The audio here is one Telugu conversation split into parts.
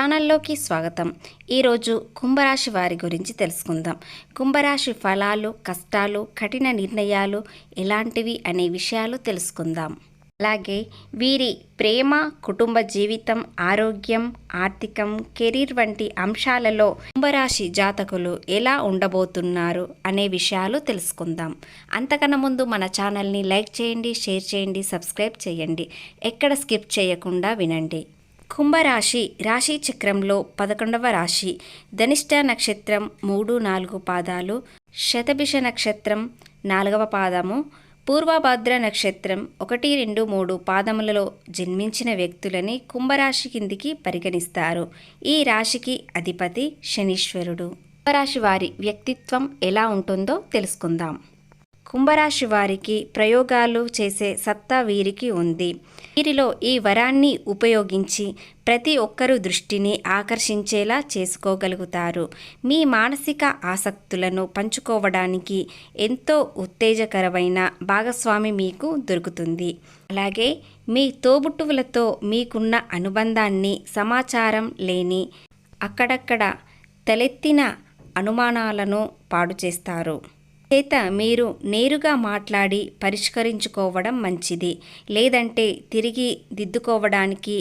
ఛానల్లోకి స్వాగతం. ఈరోజు కుంభరాశి వారి గురించి తెలుసుకుందాం. కుంభరాశి ఫలాలు కష్టాలు కఠిన నిర్ణయాలు ఎలాంటివి అనే విషయాలు తెలుసుకుందాం. అలాగే వీరి ప్రేమ కుటుంబ జీవితం ఆరోగ్యం ఆర్థికం కెరీర్ వంటి అంశాలలో కుంభరాశి జాతకులు ఎలా ఉండబోతున్నారు అనే విషయాలు తెలుసుకుందాం. అంతకన్నా ముందు మన ఛానల్ని లైక్ చేయండి షేర్ చేయండి సబ్స్క్రైబ్ చేయండి. ఎక్కడ స్కిప్ చేయకుండా వినండి. కుంభరాశి రాశి చక్రంలో పదకొండవ రాశి. ధనిష్ట నక్షత్రం మూడు నాలుగు పాదాలు. శతభిష నక్షత్రం నాలుగవ పాదము. పూర్వభద్ర నక్షత్రం ఒకటి రెండు మూడు పాదములలో జన్మించిన వ్యక్తులని కుంభరాశి కిందికి పరిగణిస్తారు. ఈ రాశికి అధిపతి శనీశ్వరుడు. కుంభరాశి వారి వ్యక్తిత్వం ఎలా ఉంటుందో తెలుసుకుందాం. కుంభరాశి వారికి ప్రయోగాలు చేసే సత్తా వీరికి ఉంది. వీరిలో ఈ వరాన్ని ఉపయోగించి ప్రతి ఒక్కరు దృష్టిని ఆకర్షించేలా చేసుకోగలుగుతారు. మీ మానసిక ఆసక్తులను పంచుకోవడానికి ఎంతో ఉత్తేజకరమైన భాగస్వామి మీకు దొరుకుతుంది. అలాగే మీ తోబుట్టువులతో మీకున్న అనుబంధాన్ని సమాచారం లేని అక్కడక్కడ తలెత్తిన అనుమానాలను పాడు చేస్తారు. చేత మీరు నేరుగా మాట్లాడి పరిష్కరించుకోవడం మంచిది. లేదంటే తిరిగి దిద్దుకోవడానికి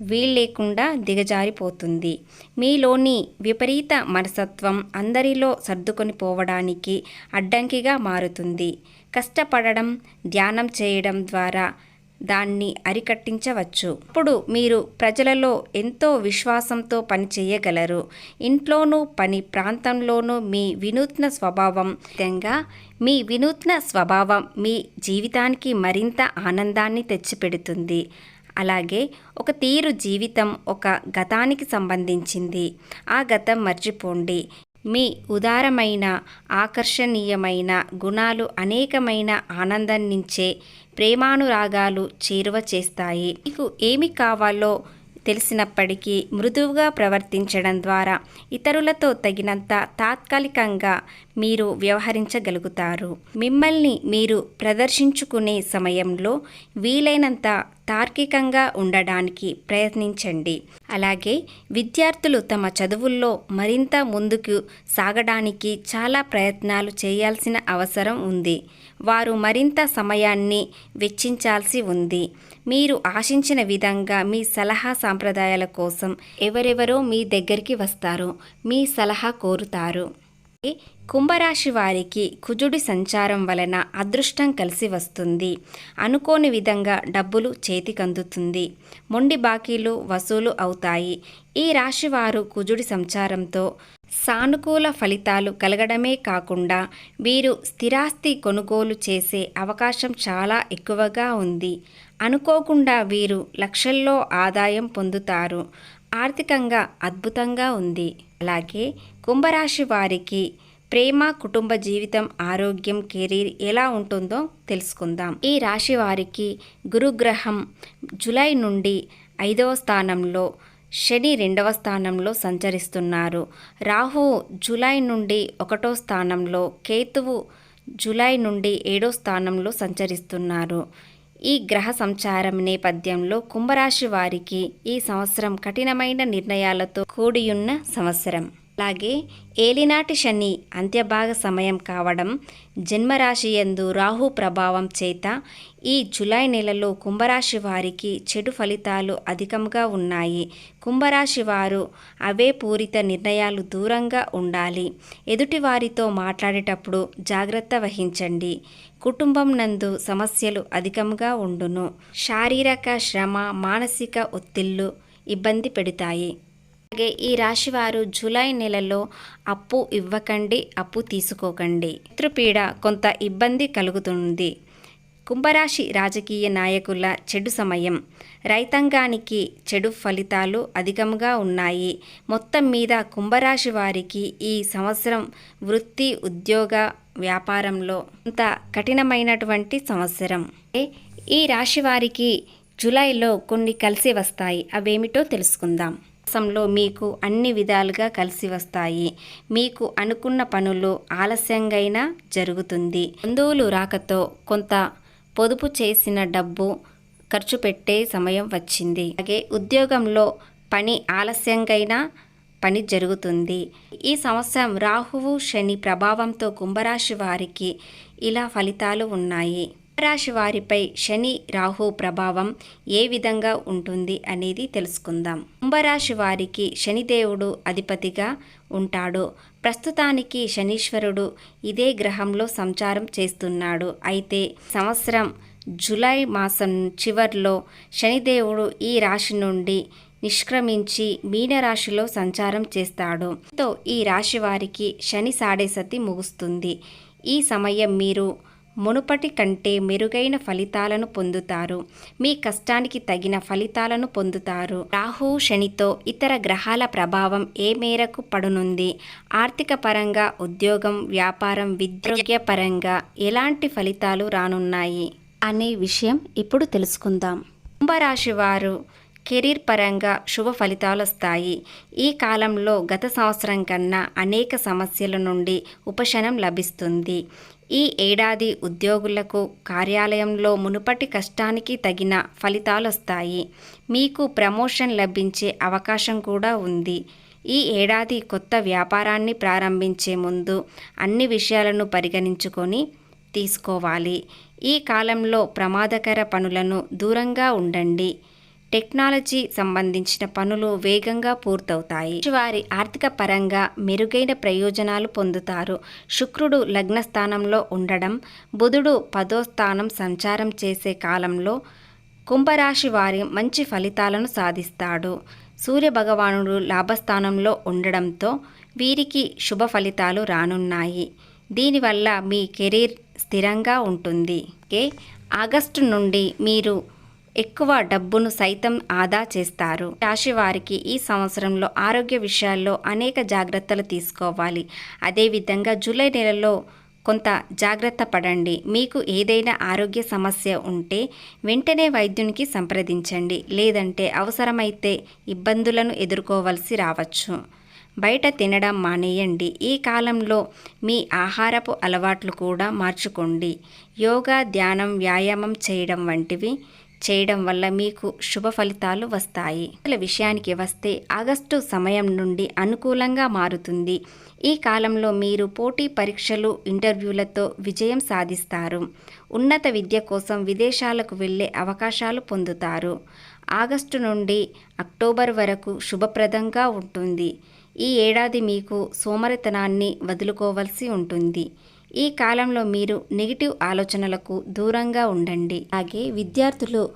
వీల్లేకుండా దిగజారిపోతుంది. మీలోని విపరీత మనసత్వం అందరిలో సర్దుకొని పోవడానికి అడ్డంకిగా మారుతుంది. కష్టపడడం ధ్యానం చేయడం ద్వారా దాన్ని అరికట్టించవచ్చు. ఇప్పుడు మీరు ప్రజలలో ఎంతో విశ్వాసంతో పని చేయగలరు. ఇంట్లోనూ పని ప్రాంతంలోనూ మీ వినూత్న స్వభావం విధంగా మీ వినూత్న స్వభావం మీ జీవితానికి మరింత ఆనందాన్ని తెచ్చిపెడుతుంది. అలాగే ఒక తీరు జీవితం ఒక గతానికి సంబంధించింది. ఆ గతం మర్చిపోండి. మీ ఉదారమైన ఆకర్షణీయమైన గుణాలు అనేకమైన ఆనందాన్నించే ప్రేమానురాగాలు చేరువ చేస్తాయి. మీకు ఏమి కావాలో తెలిసినప్పటికీ మృదువుగా ప్రవర్తించడం ద్వారా ఇతరులతో తగినంత తాత్కాలికంగా మీరు వ్యవహరించగలుగుతారు. మిమ్మల్ని మీరు ప్రదర్శించుకునే సమయంలో వీలైనంత తార్కికంగా ఉండడానికి ప్రయత్నించండి. అలాగే విద్యార్థులు తమ చదువుల్లో మరింత ముందుకు సాగడానికి చాలా ప్రయత్నాలు చేయాల్సిన అవసరం ఉంది. వారు మరింత సమయాన్ని వెచ్చించాల్సి ఉంది. మీరు ఆశించిన విధంగా మీ సలహా సాంప్రదాయాల కోసం ఎవరెవరో మీ దగ్గరికి వస్తారు. మీ సలహా కోరుతారు. కుంభరాశి వారికి కుజుడి సంచారం వలన అదృష్టం కలిసి వస్తుంది. అనుకోని విధంగా డబ్బులు చేతికందుతుంది. మొండి బాకీలు వసూలు అవుతాయి. ఈ రాశి వారు కుజుడి సంచారంతో సానుకూల ఫలితాలు కలగడమే కాకుండా వీరు స్థిరాస్తి కొనుగోలు చేసే అవకాశం చాలా ఎక్కువగా ఉంది. అనుకోకుండా వీరు లక్షల్లో ఆదాయం పొందుతారు. ఆర్థికంగా అద్భుతంగా ఉంది. అలాగే కుంభరాశి వారికి ప్రేమ కుటుంబ జీవితం ఆరోగ్యం కెరీర్ ఎలా ఉంటుందో తెలుసుకుందాం. ఈ రాశి వారికి గురుగ్రహం జూలై నుండి ఐదవ స్థానంలో శని రెండవ స్థానంలో సంచరిస్తున్నారు. రాహు జూలై నుండి ఒకటో స్థానంలో కేతువు జూలై నుండి ఏడో స్థానంలో సంచరిస్తున్నారు. ఈ గ్రహ సంచారం నేపథ్యంలో కుంభరాశి వారికి ఈ సంవత్సరం కఠినమైన నిర్ణయాలతో కూడియున్న సంవత్సరం. అలాగే ఏలినాటి శని అంత్యభాగ సమయం కావడం జన్మరాశి యందు రాహు ప్రభావం చేత ఈ జులై నెలలో కుంభరాశి వారికి చెడు ఫలితాలు అధికంగా ఉన్నాయి. కుంభరాశి వారు అవే పూరిత నిర్ణయాలు దూరంగా ఉండాలి. ఎదుటి వారితో మాట్లాడేటప్పుడు జాగ్రత్త వహించండి. కుటుంబం నందు సమస్యలు అధికంగా ఉండును. శారీరక శ్రమ మానసిక ఒత్తిళ్ళు ఇబ్బంది పెడతాయి. అలాగే ఈ రాశివారు జూలై నెలలో అప్పు ఇవ్వకండి అప్పు తీసుకోకండి. శత్రుపీడ కొంత ఇబ్బంది కలుగుతుంది. కుంభరాశి రాజకీయ నాయకుల చెడు సమయం. రైతాంగానికి చెడు ఫలితాలు అధికంగా ఉన్నాయి. మొత్తం మీద కుంభరాశి వారికి ఈ సంవత్సరం వృత్తి ఉద్యోగ వ్యాపారంలో కొంత కఠినమైనటువంటి సంవత్సరం. ఈ రాశి వారికి జూలైలో కొన్ని కలిసి వస్తాయి. అవేమిటో తెలుసుకుందాం. మాసంలో మీకు అన్ని విధాలుగా కలిసి వస్తాయి. మీకు అనుకున్న పనులు ఆలస్యంగా జరుగుతుంది. బంధువులు రాకతో కొంత పొదుపు చేసిన డబ్బు ఖర్చు పెట్టే సమయం వచ్చింది. అలాగే ఉద్యోగంలో పని ఆలస్యంగా పని జరుగుతుంది. ఈ సంవత్సరం రాహువు శని ప్రభావంతో కుంభరాశి వారికి ఇలా ఫలితాలు ఉన్నాయి. రాశి వారిపై శని రాహు ప్రభావం ఏ విధంగా ఉంటుంది అనేది తెలుసుకుందాం. కుంభరాశి వారికి శనిదేవుడు అధిపతిగా ఉంటాడు. ప్రస్తుతానికి శనీశ్వరుడు ఇదే గ్రహంలో సంచారం చేస్తున్నాడు. అయితే సంవత్సరం జూలై మాసం చివర్లో శనిదేవుడు ఈ రాశి నుండి నిష్క్రమించి మీనరాశిలో సంచారం చేస్తాడు. తో ఈ రాశి వారికి శని సాడేసతి ముగుస్తుంది. ఈ సమయం మీరు మునుపటి కంటే మెరుగైన ఫలితాలను పొందుతారు. మీ కష్టానికి తగిన ఫలితాలను పొందుతారు. రాహు శనితో ఇతర గ్రహాల ప్రభావం ఏ మేరకు పడునుంది? ఆర్థిక పరంగా ఉద్యోగం వ్యాపారం విద్యోగ్య పరంగా ఎలాంటి ఫలితాలు రానున్నాయి? అనే విషయం ఇప్పుడు తెలుసుకుందాం. కుంభరాశి వారు కెరీర్ పరంగా శుభ ఫలితాలు వస్తాయి. ఈ కాలంలో గత సంవత్సరం కన్నా అనేక సమస్యల నుండి ఉపశనం లభిస్తుంది. ఈ ఏడాది ఉద్యోగులకు కార్యాలయంలో మునుపటి కష్టానికి తగిన ఫలితాలు వస్తాయి మీకు ప్రమోషన్ లభించే అవకాశం కూడా ఉంది. ఈ ఏడాది కొత్త వ్యాపారాన్ని ప్రారంభించే ముందు అన్ని విషయాలను పరిగణించుకొని తీసుకోవాలి. ఈ కాలంలో ప్రమాదకర పనులను దూరంగా ఉండండి. టెక్నాలజీ సంబంధించిన పనులు వేగంగా పూర్తవుతాయి. వారి ఆర్థిక పరంగా మెరుగైన ప్రయోజనాలు పొందుతారు. శుక్రుడు లగ్న స్థానంలో ఉండడం బుధుడు పదో స్థానం సంచారం చేసే కాలంలో కుంభరాశి వారి మంచి ఫలితాలను సాధిస్తాడు. సూర్య భగవానుడు లాభస్థానంలో ఉండడంతో వీరికి శుభ ఫలితాలు రానున్నాయి. దీనివల్ల మీ కెరీర్ స్థిరంగా ఉంటుంది. ఓకే ఆగస్టు నుండి మీరు ఎక్కువ డబ్బును సైతం ఆదా చేస్తారు. రాశి వారికి ఈ సంవత్సరంలో ఆరోగ్య విషయాల్లో అనేక జాగ్రత్తలు తీసుకోవాలి. అదేవిధంగా జూలై నెలలో కొంత జాగ్రత్త పడండి. మీకు ఏదైనా ఆరోగ్య సమస్య ఉంటే వెంటనే వైద్యునికి సంప్రదించండి. లేదంటే అవసరమైతే ఇబ్బందులను ఎదుర్కోవలసి రావచ్చు. బయట తినడం మానేయండి. ఈ కాలంలో మీ ఆహారపు అలవాట్లు కూడా మార్చుకోండి. యోగా ధ్యానం వ్యాయామం చేయడం వంటివి చేయడం వల్ల మీకు శుభ ఫలితాలు వస్తాయి. విషయానికి వస్తే ఆగస్టు సమయం నుండి అనుకూలంగా మారుతుంది. ఈ కాలంలో మీరు పోటీ పరీక్షలు ఇంటర్వ్యూలతో విజయం సాధిస్తారు. ఉన్నత విద్య కోసం విదేశాలకు వెళ్ళే అవకాశాలు పొందుతారు. ఆగస్టు నుండి అక్టోబర్ వరకు శుభప్రదంగా ఉంటుంది. ఈ ఏడాది మీకు సోమరితనాన్ని వదులుకోవలసి ఉంటుంది. ఈ కాలంలో మీరు నెగిటివ్ ఆలోచనలకు దూరంగా ఉండండి. అలాగే విద్యార్థులు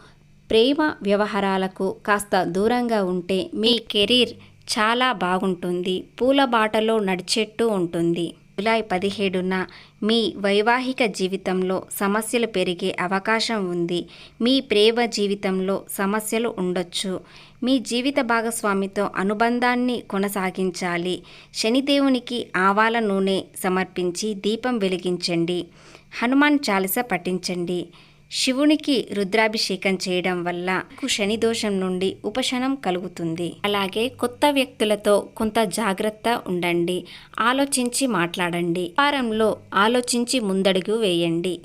ప్రేమ వ్యవహారాలకు కాస్త దూరంగా ఉంటే మీ కెరీర్ చాలా బాగుంటుంది. పూల బాటలో నడిచేట్టు ఉంటుంది. జూలై పదిహేడున మీ వైవాహిక జీవితంలో సమస్యలు పెరిగే అవకాశం ఉంది. మీ ప్రేమ జీవితంలో సమస్యలు ఉండొచ్చు. మీ జీవిత భాగస్వామితో అనుబంధాన్ని కొనసాగించాలి. శనిదేవునికి ఆవాల నూనె సమర్పించి దీపం వెలిగించండి. హనుమాన్ చాలిస పఠించండి. శివునికి రుద్రాభిషేకం చేయడం వల్ల శని దోషం నుండి ఉపశనం కలుగుతుంది. అలాగే కొత్త వ్యక్తులతో కొంత జాగ్రత్త ఉండండి. ఆలోచించి మాట్లాడండి. వారంలో ఆలోచించి ముందడుగు వేయండి.